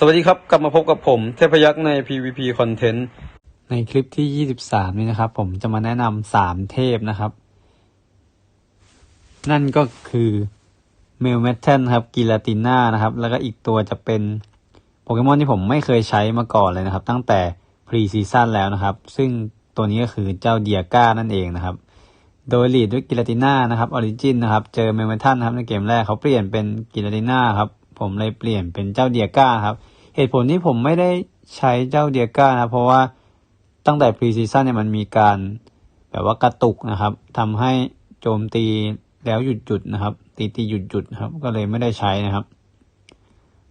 สวัสดีครับ กลับมาพบกับผม เทพยักษ์ใน PVP Content ในคลิปที่ 23 นี้นะครับ ผมจะมาแนะนำสามเทพนะครับ นั่นก็คือเมลเมทเทนครับกิลาติน่านะครับ แล้วก็อีกตัวจะเป็นโปเกมอนที่ผมไม่เคยใช้มาก่อนเลยนะครับ ตั้งแต่พรีซีซั่นแล้วนะครับ ซึ่งตัวนี้ก็คือเจ้าเดียก้านั่นเองนะครับ โดยลีดด้วยกิลาติน่านะครับออริจินนะครับ เจอเมลเมทันครับในเกมแรกเขาเปลี่ยนเป็นกิลาติน่าครับ ผมเลยเปลี่ยนเป็นเจ้าเดียก้าครับ เหตุผลที่ผมไม่ได้ใช้เจ้าเดียก้านะเพราะว่าตั้งแต่พรีซีซั่นเนี่ยมันมีการแบบว่ากระตุกนะครับทำให้โจมตีแล้วหยุดหยุดนะครับ ตีตีหยุดหยุดครับ ก็เลยไม่ได้ใช้นะครับ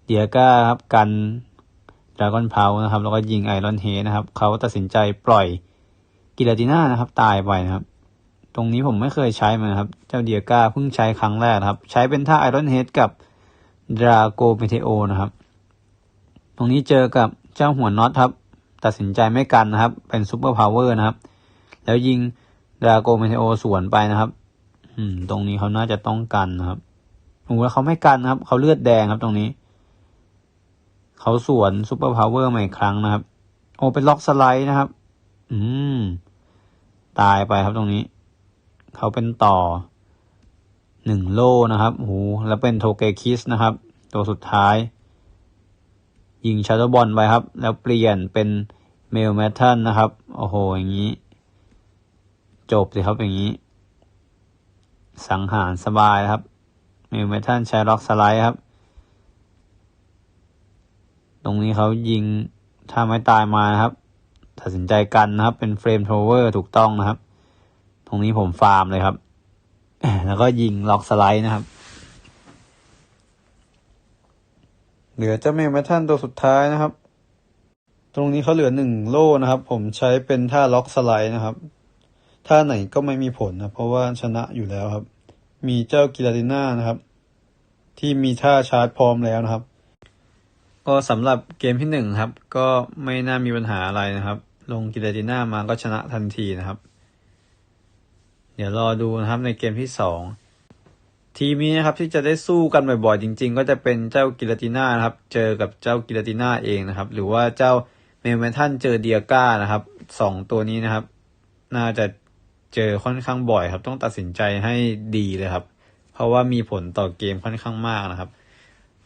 เดียก้าครับกันดราก้อนเพานะครับ แล้วก็ยิงไอรอนเฮดนะครับ เขาตัดสินใจปล่อยกิลาติน่านะครับ ตายไปนะครับ ตรงนี้ผมไม่เคยใช้มันครับ เจ้าเดียก้าเพิ่งใช้ครั้งแรกครับ ใช้เป็นท่าไอรอนเฮดกับ ดราโกเมเทโอนะครับ ตรงนี้เจอกับเจ้าหัวน็อตครับ ตัดสินใจไม่กันนะครับ เป็นซูเปอร์พาวเวอร์นะครับ แล้วยิงดราโกเมเทโอสวนไปนะครับ อืม ตรงนี้เขาน่าจะต้องกันนะครับโอ้แล้วเขาไม่กันนะครับ เขาเลือดแดงครับ ตรงนี้ เขาสวนซูเปอร์พาวเวอร์มาอีกครั้งนะครับ โอ้เป็นล็อกสไลด์นะครับ อืม ตายไปครับตรงนี้ เขาเป็นต่อ หนึ่งโล่นะครับโหแล้วเป็นโทเกคิสนะครับ ตัวสุดท้าย ยิงชาร์ดบอลไปครับ แล้วเปลี่ยนเป็นเมลแมทเทนนะครับ โอ้โห อย่างนี้ จบสิครับอย่างนี้ สังหารสบายครับ เมลแมทเทนใช้ล็อกสไลด์ครับ ตรงนี้เขายิงถ้าไม่ตายมาครับ ตัดสินใจกันนะครับ เป็นเฟรมโทเวอร์ถูกต้องนะครับ ตรงนี้ผมฟาร์มเลยครับ แล้วก็ยิงล็อกสไลด์นะครับ เหลือเจ้าเมลแมททันตัวสุดท้ายนะครับ ตรงนี้เขาเหลือหนึ่งโล่นะครับ ผมใช้เป็นท่าล็อกสไลด์นะครับ ท่าไหนก็ไม่มีผลนะ เพราะว่าชนะอยู่แล้วครับ มีเจ้ากิลาติน่านะครับ ที่มีท่าชาร์จพร้อมแล้วนะครับ ก็สำหรับเกมที่หนึ่งครับ ก็ไม่น่ามีปัญหาอะไรนะครับ ลงกิลาติน่ามาก็ชนะทันทีนะครับ เดี๋ยวรอดูนะครับในเกมที่สองทีมนี้นะครับที่จะได้สู้กันบ่อยๆจริง ๆ ก็จะเป็นเจ้ากิลาติน่านะครับ เจอกับเจ้ากิลาติน่าเองนะครับ หรือว่าเจ้าเมลเมทันเจอเดียก้านะครับสองตัวนี้นะครับ น่าจะเจอค่อนข้างบ่อยครับ ต้องตัดสินใจให้ดีเลยครับ เพราะว่ามีผลต่อเกมค่อนข้างมากนะครับ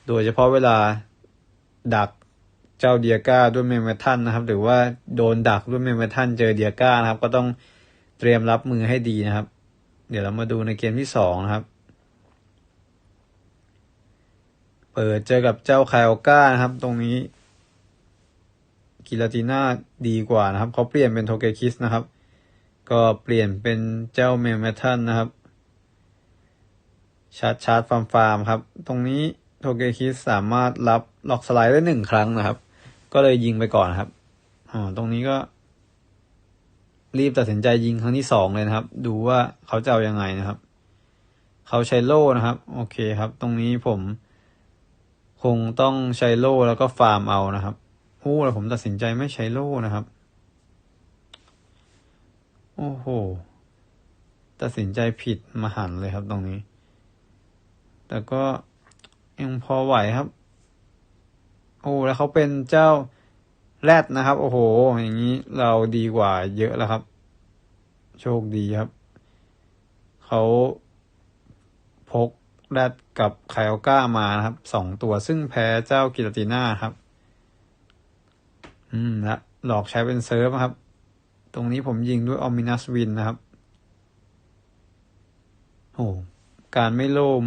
โดยเฉพาะเวลาดักเจ้าเดียก้าด้วยเมลเมทันนะครับ หรือว่าโดนดักด้วยเมลเมทันเจอเดียก้านะครับ ก็ต้อง เตรียมรับมือให้ดีนะครับ เดี๋ยวเรามาดูในเกมที่สองนะครับ เปิดเจอกับเจ้าคาโอก้านะครับ ตรงนี้กิลาติน่าดีกว่านะครับเขาเปลี่ยนเป็นโทเกคิสนะครับ ก็เปลี่ยนเป็นเจ้าเมลเมทันนะครับชาร์จชาร์จฟาร์มฟาร์มครับ ตรงนี้โทเกคิสสามารถรับล็อกสไลด์ได้หนึ่งครั้งนะครับ ก็เลยยิงไปก่อนครับอ๋อตรงนี้ก็ รีบตัดสินใจยิงครั้งที่สองเลยนะครับ ดูว่าเขาจะเอายังไงนะครับ เขาใช้โล่นะครับ โอเคครับ ตรงนี้ผม คงต้องใช้โล่แล้วก็ฟาร์มเอานะครับโอ้แล้วผมตัดสินใจไม่ใช้โล่นะครับ โอ้โห ตัดสินใจผิดมหันเลยครับตรงนี้ แต่ก็ยังพอไหวครับ โอ้แล้วเขาเป็นเจ้า แรดนะครับ โอ้โห อย่างนี้เราดีกว่าเยอะแล้วครับ โชคดีครับ เขาพกแรดกับไคลก้ามานะครับสองตัวซึ่งแพ้เจ้ากิลติน่าครับ อืมและหลอกใช้เป็นเซิร์ฟครับ ตรงนี้ผมยิงด้วยออมินัสวินนะครับโอ้การไม่โล่ม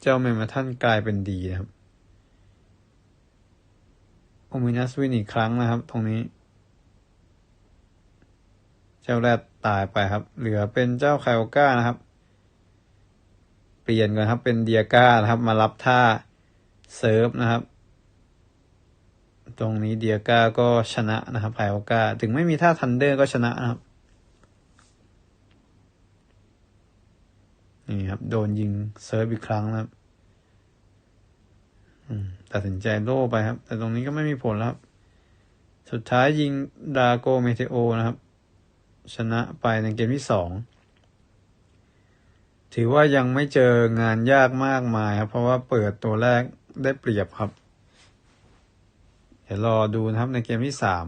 เจ้าเมมาท่านกลายเป็นดีนะครับ โอมินัสวินอีกครั้งนะครับ ตรงนี้ เจ้าแรดตายไปครับ เหลือเป็นเจ้าไคโอก้านะครับ เปลี่ยนกันครับ เป็นเดียก้านะครับ มารับท่าเซิร์ฟนะครับ ตรงนี้เดียก้าก็ชนะนะครับไคโอก้า ถึงไม่มีท่าทันเดอร์ก็ชนะนะครับ นี่ครับ โดนยิงเซิร์ฟอีกครั้งนะครับ อืม ตัดสินใจโล่ไปครับ แต่ตรงนี้ก็ไม่มีผลแล้วครับ สุดท้ายยิงดาโกเมเทโอนะครับ ชนะไปในเกมที่สองถือว่ายังไม่เจองานยากมากมายครับ เพราะว่าเปิดตัวแรกได้เปรียบครับ เดี๋ยวรอดูนะครับในเกมที่สาม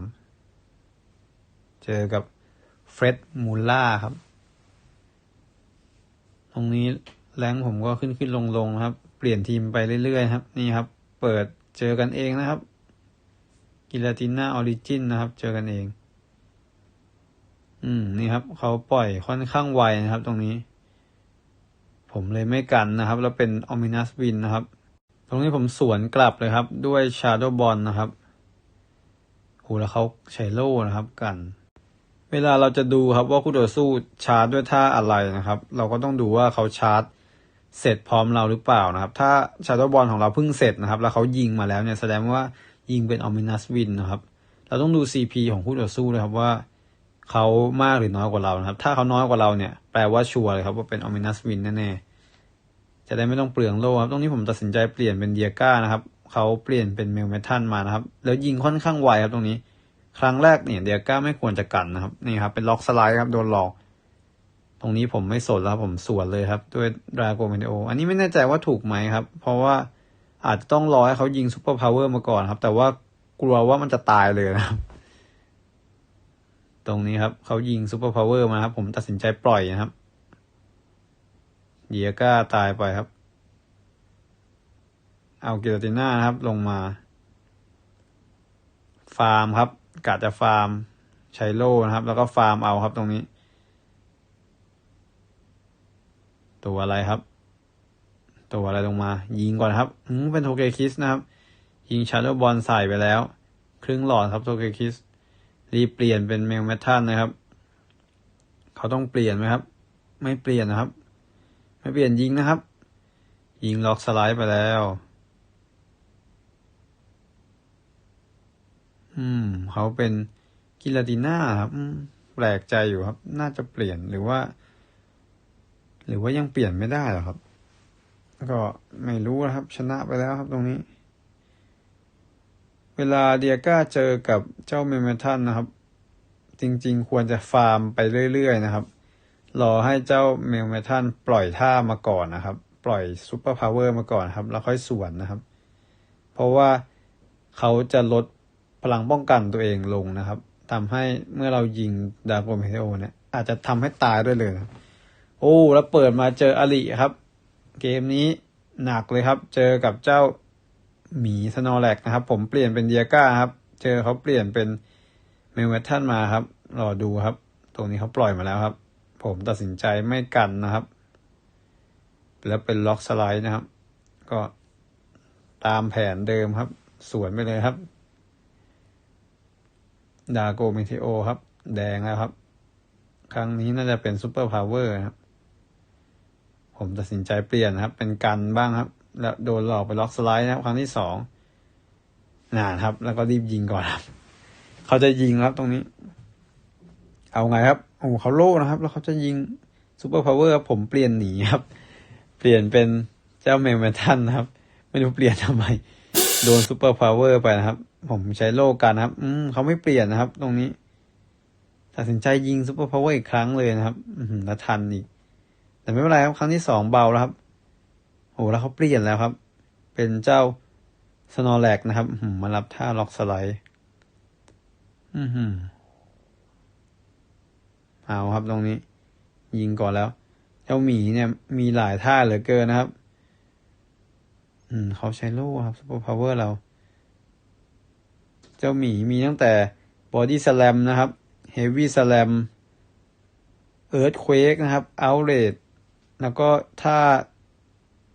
เจอกับเฟร็ดมูล่าครับ ตรงนี้แรงผมก็ขึ้นขึ้นลงลงครับ เปลี่ยนทีมไปเรื่อยๆครับ นี่ครับ เปิดเจอกันเองนะครับกิลาติน่าออริจินนะครับ เจอกันเอง อืม นี่ครับ เขาปล่อยค่อนข้างไวนะครับ ตรงนี้ ผมเลยไม่กันนะครับ แล้วเป็นออมินัสวินนะครับ ตรงนี้ผมสวนกลับเลยครับ ด้วยชาร์โดบอลนะครับโหแล้วเขาใช้โล่นะครับ กัน เวลาเราจะดูครับว่าคู่ต่อสู้ชาร์จด้วยท่าอะไรนะครับ เราก็ต้องดูว่าเขาชาร์จ เสร็จพร้อมเราหรือเปล่านะครับ ถ้าชาร์จบอลของเราเพิ่งเสร็จนะครับ แล้วเขายิงมาแล้วเนี่ยแสดงว่ายิงเป็นออมินัสวินนะครับ เราต้องดู CP ของคู่ต่อสู้เลยครับว่าเขามากหรือน้อยกว่าเรานะครับ ถ้าเขาน้อยกว่าเราเนี่ยแปลว่าชัวร์เลยครับว่าเป็นออมินัสวินแน่ๆจะได้ไม่ต้องเปลืองโล่ครับ ตรงนี้ผมตัดสินใจเปลี่ยนเป็นเดียก้านะครับเขาเปลี่ยนเป็นเมลเมทันมานะครับ แล้วยิงค่อนข้างไวครับตรงนี้ ครั้งแรกเนี่ยเดียก้าไม่ควรจะกันนะครับนี่ครับเป็นล็อกสไลด์ครับโดนหลอก ตรงนี้ผมไม่สนแล้วผมสวนเลยครับ ด้วยดราโกเมนโอ อันนี้ไม่แน่ใจว่าถูกไหมครับ เพราะว่าอาจจะต้องรอให้เขายิงซูเปอร์พาวเวอร์มาก่อนครับ แต่ว่ากลัวว่ามันจะตายเลยนะครับ ตรงนี้ครับเขายิงซูเปอร์พาวเวอร์มาครับ ผมตัดสินใจปล่อยนะครับเดียก้าตายไปครับ เอาเกลติน่านะครับลงมา ฟาร์มครับกะจะฟาร์มใช้โล่นะครับ แล้วก็ฟาร์มเอาครับตรงนี้ ตัวอะไรครับ ตัวอะไรลงมา ยิงก่อนครับอืมเป็นโทเกคิสนะครับ ยิงชาร์โดบอลใส่ไปแล้ว ครึ่งหลอดครับโทเกคิสรีเปลี่ยนเป็นเมลเมทัลนะครับ เขาต้องเปลี่ยนไหมครับ ไม่เปลี่ยนนะครับ ไม่เปลี่ยนยิงนะครับ ยิงล็อกสไลด์ไปแล้ว อืม เขาเป็นกิลาติน่าครับแปลกใจอยู่ครับ น่าจะเปลี่ยนหรือว่า หรือว่ายังเปลี่ยนไม่ได้หรอครับ ก็ไม่รู้นะครับ ชนะไปแล้วครับตรงนี้ เวลาเดียก้าเจอกับเจ้าเมเมทันนะครับ จริงๆ ควรจะฟาร์มไปเรื่อยๆนะครับ รอให้เจ้าเมลเมทันปล่อยท่ามาก่อนนะครับ ปล่อยซูเปอร์พาวเวอร์มาก่อนครับ แล้วค่อยสวนนะครับ เพราะว่าเขาจะลดพลังป้องกันตัวเองลงนะครับทำให้เมื่อเรายิงดาโกเมเทโอเนี่ยอาจจะทำให้ตายด้วยเลยนะครับ โอ้แล้วเปิดมาเจออลิครับ เกมนี้หนักเลยครับ เจอกับเจ้าหมีสโนแลกนะครับ ผมเปลี่ยนเป็นเดียก้าครับ เจอเขาเปลี่ยนเป็นเมลเวททันมาครับ รอดูครับ ตรงนี้เขาปล่อยมาแล้วครับ ผมตัดสินใจไม่กันนะครับ แล้วเป็นล็อกสไลด์นะครับ ก็ตามแผนเดิมครับ สวนไปเลยครับ ดาโกเมเทโอครับ แดงแล้วครับ ครั้งนี้น่าจะเป็นซูเปอร์พาวเวอร์ครับ ผมตัดสินใจเปลี่ยนนะครับ เป็นกันบ้างครับ แล้วโดนหลอกไปล็อกสไลด์นะครับ ครั้งที่สองนานครับ แล้วก็รีบยิงก่อนครับ เขาจะยิงครับตรงนี้ เอาไงครับโอ้เขาโล่นะครับ แล้วเขาจะยิงซูเปอร์พาวเวอร์ผมเปลี่ยนหนีครับ เปลี่ยนเป็นเจ้าเมลเมทันครับ ไม่รู้เปลี่ยนทำไม โดนซูเปอร์พาวเวอร์ไปนะครับ ผมใช้โล่กันครับ อืมเขาไม่เปลี่ยนนะครับ ตรงนี้ ตัดสินใจยิงซูเปอร์พาวเวอร์อีกครั้งเลยนะครับ อืแล้วทันอีก แต่ไม่เป็นไรครับครั้งที่สองเบาแล้วครับโอ้แล้วเขาเปลี่ยนแล้วครับ เป็นเจ้าสโนแลกนะครับมมารับท่าล็อกสไลด์อือหือเอาครับตรงนี้ ยิงก่อนแล้ว เจ้าหมีเนี่ยมีหลายท่าเหลือเกินนะครับ อืมเขาใช้โล่ครับซูเปอร์พาวเวอร์เรา เจ้าหมีมีตั้งแต่บอดี้สแลมนะครับเฮฟวี่สแลมเอิร์ธเควกนะครับเอาเลด แล้วก็ถ้า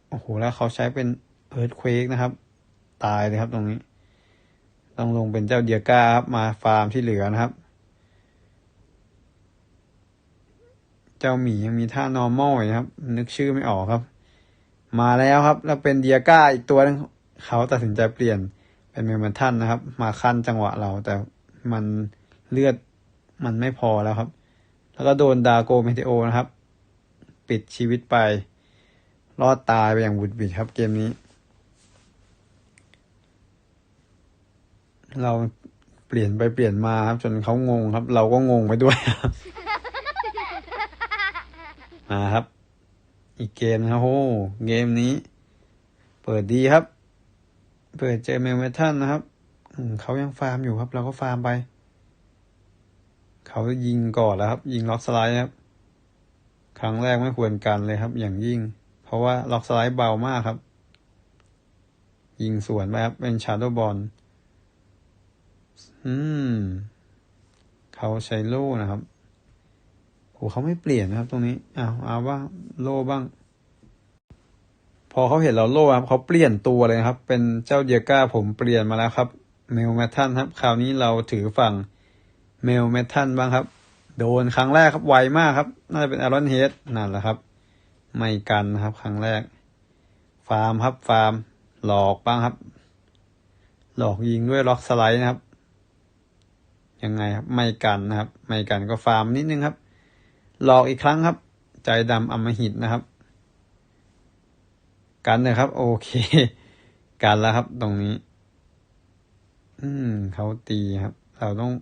โอ้โห แล้วเขาใช้เป็นเอิร์ธเควกนะครับ ตายเลยครับตรงนี้ ต้องลงเป็นเจ้าเดียก้าครับมาฟาร์มที่เหลือนะครับ เจ้าหมียังมีท่า normal อยู่นะครับ นึกชื่อไม่ออกครับ มาแล้วครับ แล้วเป็นเดียก้าอีกตัวนึงเขาตัดสินใจเปลี่ยนเป็นเมลมันทันนะครับ มาขั้นจังหวะเรา แต่มันเลือดมันไม่พอแล้วครับ แล้วก็โดนดาโกเมเทโอนะครับ ปิดชีวิตไป รอดตายไปอย่างบุดบิดครับเกมนี้ เราเปลี่ยนไปเปลี่ยนมาครับ จนเขางงครับ เราก็งงไปด้วยครับมาครับ อีกเกมนะโอ้เกมนี้ เปิดดีครับ เปิดเจอเมลเมทันนะครับเขายังฟาร์มอยู่ครับ เราก็ฟาร์มไป เขายิงก่อนแล้วครับ ยิงล็อกสไลด์ครับ ครั้งแรกไม่ควรกันเลยครับ อย่างยิ่ง เพราะว่าล็อกสไลด์เบามากครับ ยิงสวนไปครับ เป็นชาร์โดบอลอืม เขาใช้โล่นะครับโหเขาไม่เปลี่ยนนะครับ ตรงนี้อ้าวเอาบ้าโล่บ้าง พอเขาเห็นเราโล่ครับเขาเปลี่ยนตัวเลยครับ เป็นเจ้าเดียก้าผมเปลี่ยนมาแล้วครับ เมลแมททันครับ คราวนี้เราถือฝั่งเมลแมททันบ้างครับ โดนครั้งแรกครับไวมากครับ น่าจะเป็นอารอนเฮดนั่นแหละครับ ไม่กันนะครับ ครั้งแรก ฟาร์มครับฟาร์ม หลอกบ้างครับ หลอกยิงด้วยล็อกสไลด์นะครับ ยังไงครับ ไม่กันนะครับ ไม่กันก็ฟาร์มนิดนึงครับ หลอกอีกครั้งครับ ใจดำอมหิตนะครับ กันนะครับ โอเค กันแล้วครับ ตรงนี้ อืมเขาตีครับ เราต้อง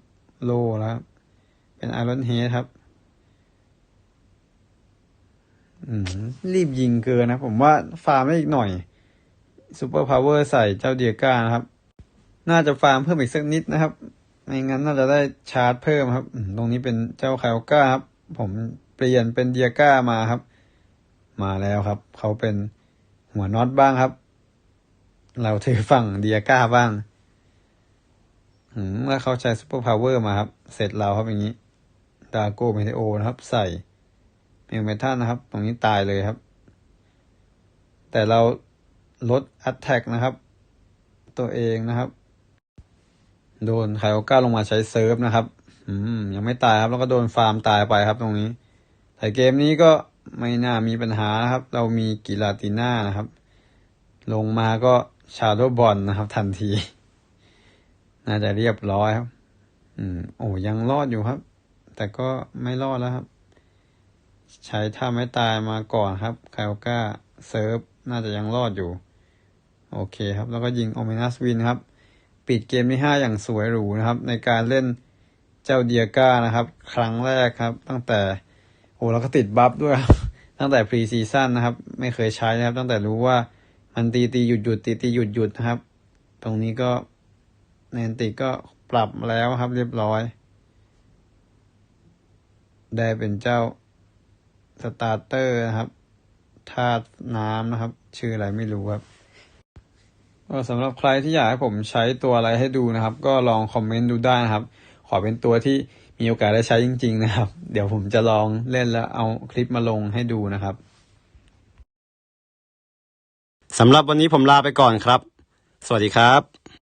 โล่แล้วครับ เป็นไอรอนเฮดครับ อืมรีบยิงเกินนะ ผมว่าฟาร์มได้อีกหน่อยซูเปอร์พาวเวอร์ใส่เจ้าเดียก้านะครับ น่าจะฟาร์มเพิ่มอีกสักนิดนะครับไม่งั้นน่าจะได้ชาร์จเพิ่มครับ ตรงนี้เป็นเจ้าคาโอก้าครับ ผมเปลี่ยนเป็นเดียก้ามาครับ มาแล้วครับ เขาเป็นหัวน็อตบ้างครับ เราถือฝั่งเดียก้าบ้างอืมแล้วเขาใช้ซูเปอร์พาวเวอร์มาครับ เสร็จเราครับอย่างนี้ ดาโก้เมเทโอนะครับ ใส่เมลเมทัลนะครับ ตรงนี้ตายเลยครับ แต่เราลดอัตแทกนะครับ ตัวเองนะครับ โดนไคโอก้าลงมาใช้เซิร์ฟนะครับ อืม ยังไม่ตายครับ แล้วก็โดนฟาร์มตายไปครับ ตรงนี้ แต่เกมนี้ก็ไม่น่ามีปัญหานะครับ เรามีกิลาติน่านะครับ ลงมาก็ชาโดบอลนะครับ ทันที น่าจะเรียบร้อยครับ อืม โอ้ยังรอดอยู่ครับ แต่ก็ไม่รอดแล้วครับ ใช้ท่าไม่ตายมาก่อนครับไคโอก้าเซิร์ฟน่าจะยังรอดอยู่ โอเคครับ แล้วก็ยิงโอเมนัสวินครับ ปิดเกมที่ห้าอย่างสวยหรูนะครับ ในการเล่นเจ้าเดียก้านะครับ ครั้งแรกครับ ตั้งแต่โอ้แล้วก็ติดบัฟด้วยครับ ตั้งแต่พรีซีซั่นนะครับ ไม่เคยใช้นะครับ ตั้งแต่รู้ว่ามันตีตีหยุดหยุดตีตีหยุดหยุดนะครับ ตรงนี้ก็แนนติก็ปรับแล้วครับเรียบร้อย ได้เป็นเจ้าสตาร์เตอร์นะครับธาตุน้ำนะครับ ชื่ออะไรไม่รู้ครับก็สำหรับใครที่อยากให้ผมใช้ตัวอะไรให้ดูนะครับ ก็ลองคอมเมนต์ดูได้นะครับ ขอเป็นตัวที่มีโอกาสได้ใช้จริง ๆ นะครับ เดี๋ยวผมจะลองเล่นแล้วเอาคลิปมาลงให้ดูนะครับสำหรับวันนี้ผมลาไปก่อนครับ สวัสดีครับ